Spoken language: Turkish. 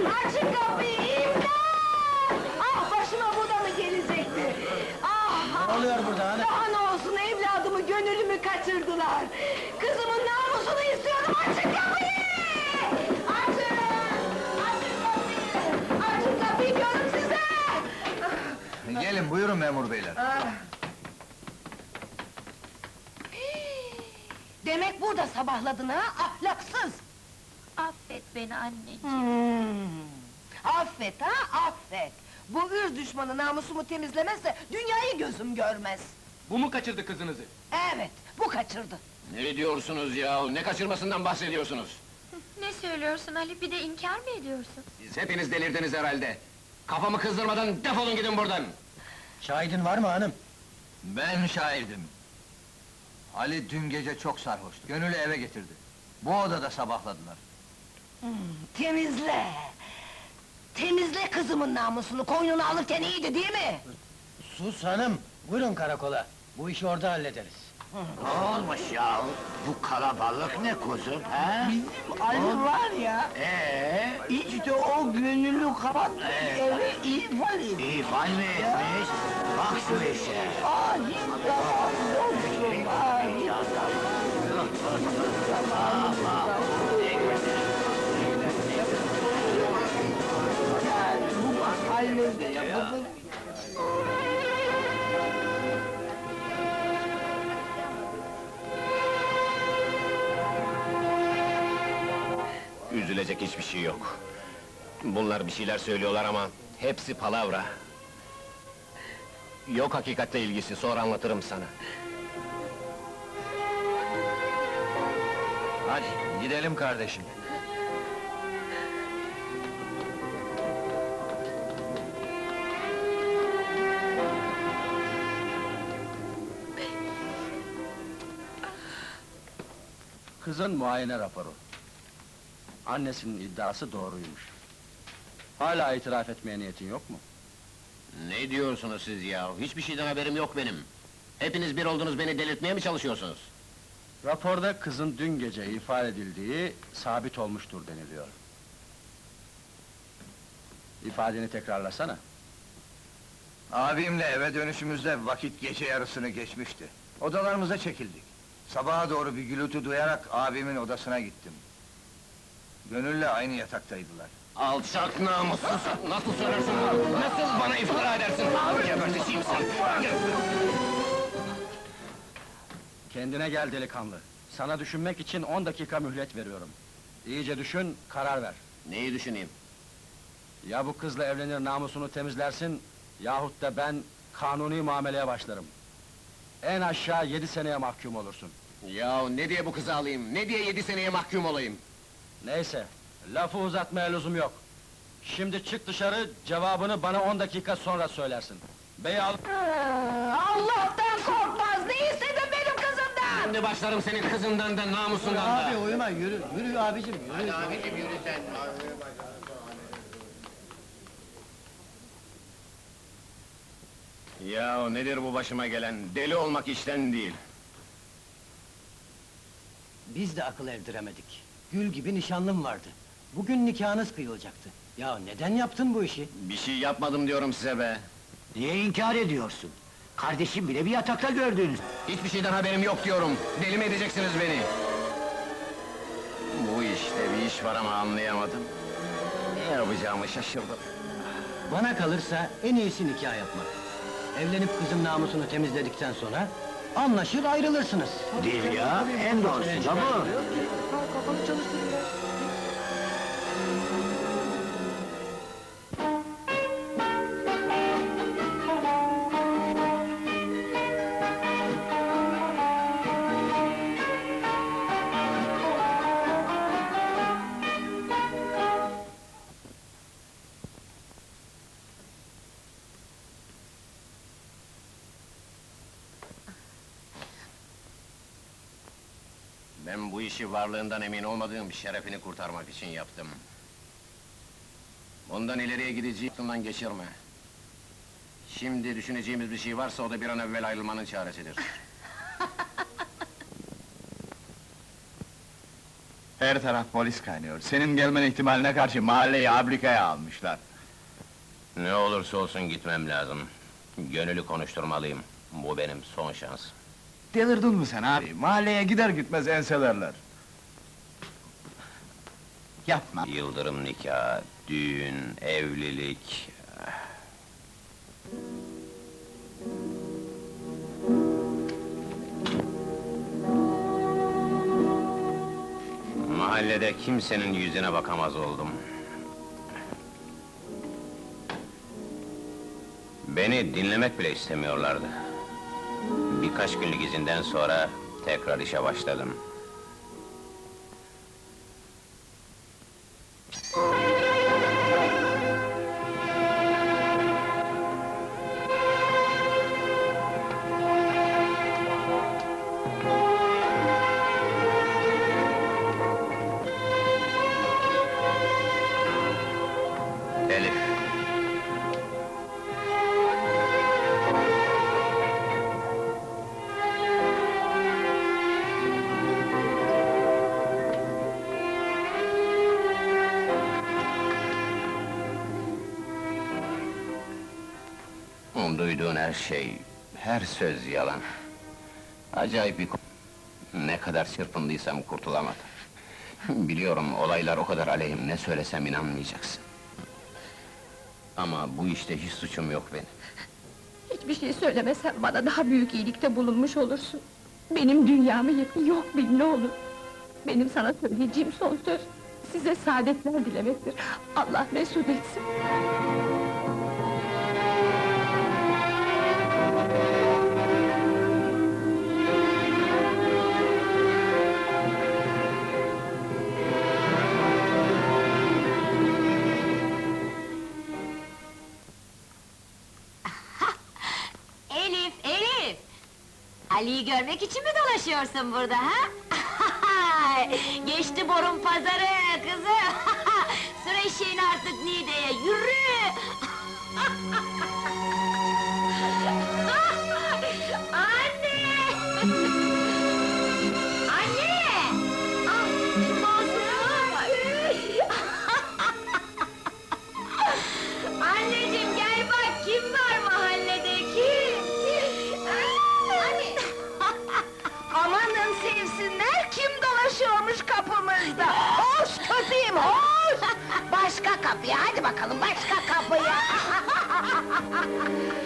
Açın kapıyı, imdat! Ah, başıma bu da mı gelecekti? Ah! Ne oluyor burada hanım? Daha ne olsun, evladımı, gönlümü kaçırdılar! Kızımın namusunu istiyorum, açın kapıyı! Açın! Açın kapıyı! Açın kapıyı diyorum size! Gelin buyurun memur beyler. Demek burada sabahladın ha, ahlaksız! Affet beni anneciğim. Hmm. Affet ha, affet! Bu ırz düşmanı namusumu temizlemezse dünyayı gözüm görmez! Bu mu kaçırdı kızınızı? Evet, bu kaçırdı! Ne diyorsunuz ya? Ne kaçırmasından bahsediyorsunuz? Ne söylüyorsun Ali, bir de inkar mı ediyorsun? Siz hepiniz delirdiniz herhalde. Kafamı kızdırmadan defolun gidin buradan! Şahidin var mı hanım? Ben şahidim. Ali dün gece çok sarhoştu. Gönül'ü eve getirdi. Bu odada sabahladılar. Temizle! Temizle kızımın namusunu, koynunu alırken iyiydi değil mi? Sus hanım, buyurun karakola. Bu işi orada hallederiz. Ne olmuş ya? Bu kalabalık ne kuzum, ha? Bizim Ali var ya, Ee, işte o gönüllü kapatmış eve ifade ediyor. ifade mi etmiş? Bak şu işe. Ah, hiç tamam dostum, ah, hiç yani Üzülecek hiçbir şey yok. Bunlar bir şeyler söylüyorlar ama hepsi palavra. Yok hakikatle ilgisi, sonra anlatırım sana. Hadi gidelim kardeşim. Kızın muayene raporu. Annesinin iddiası doğruymuş. Hala itiraf etmeye niyetin yok mu? Ne diyorsunuz siz ya? Hiçbir şeyden haberim yok benim. Hepiniz bir oldunuz, beni delirtmeye mi çalışıyorsunuz? Raporda kızın dün gece ifade edildiği sabit olmuştur deniliyor. İfadeni tekrarlasana. Abimle eve dönüşümüzde vakit gece yarısını geçmişti. Odalarımıza çekildik. Sabaha doğru bir gürültü duyarak abimin odasına gittim. Gönül'le aynı yataktaydılar. Alçak namussuz! Nasıl söylersin bunu? Nasıl bana iftira edersin? Geberteceğim seni! Kendine gel delikanlı. Sana düşünmek için 10 dakika mühlet veriyorum. İyice düşün, karar ver. Neyi düşüneyim? Ya bu kızla evlenir namusunu temizlersin, yahut da ben kanuni muameleye başlarım. En aşağı yedi seneye mahkum olursun. Ya ne diye bu kızı alayım? Ne diye yedi seneye mahkum olayım? Neyse, lafı uzatmaya lüzum yok. Şimdi çık dışarı, cevabını bana 10 dakika sonra söylersin. Bey al... Ah, Allah'tan korkmaz, ne istedin benim kızımdan? Şimdi başlarım senin kızından da namusundan da! uyuma, yürü, yürü abicim, yürü. Abicim yürü sen. Ya nedir bu başıma gelen? Deli olmak işten değil. Biz de akıl erdiremedik. Gül gibi nişanlım vardı. Bugün nikahınız kıyılacaktı. Ya neden yaptın bu işi? Bir şey yapmadım diyorum size be! Niye inkar ediyorsun? Kardeşim bile bir yatakta gördünüz. Hiçbir şeyden haberim yok diyorum! Deli mi edeceksiniz beni? Bu işte bir iş var ama anlayamadım. Ne yapacağımı şaşırdım. Bana kalırsa en iyisi nikah yapmak. Evlenip kızın namusunu temizledikten sonra... ...anlaşır ayrılırsınız. Değil ya, en doğrusu da bu. Ben bu işi varlığından emin olmadığım şerefini kurtarmak için yaptım. Bundan ileriye gideceği aklından geçirme. Şimdi düşüneceğimiz bir şey varsa o da bir an evvel ayrılmanın çaresidir. Her taraf polis kaynıyor. Senin gelmen ihtimaline karşı mahalleyi ablukaya almışlar. Ne olursa olsun gitmem lazım. Gönülü konuşturmalıyım. Bu benim son şans. Delirdin mi sen abi? Mahalleye gider gitmez enselerler. Yapma. Yıldırım nikahı, düğün, evlilik... Mahallede kimsenin yüzüne bakamaz oldum. Beni dinlemek bile istemiyorlardı. Birkaç günlük izinden sonra tekrar işe başladım. Duyduğun her şey, her söz yalan. Acayip bir... Ne kadar çırpındıysam kurtulamadım. Biliyorum olaylar o kadar aleyhim, ne söylesem inanmayacaksın. Ama bu işte hiç suçum yok benim. Hiçbir şey söylemesen bana daha büyük iyilikte bulunmuş olursun. Benim dünyamı yık, yok bil ne olur. Benim sana söyleyeceğim son söz, size saadetler dilemektir. Allah mesut etsin. Ali'yi görmek için mi dolaşıyorsun burada ha? Geçti borun pazarı kızım! Sür eşeğini artık Niğde'ye, yürü! Kapıya, hadi bakalım başka kapıya!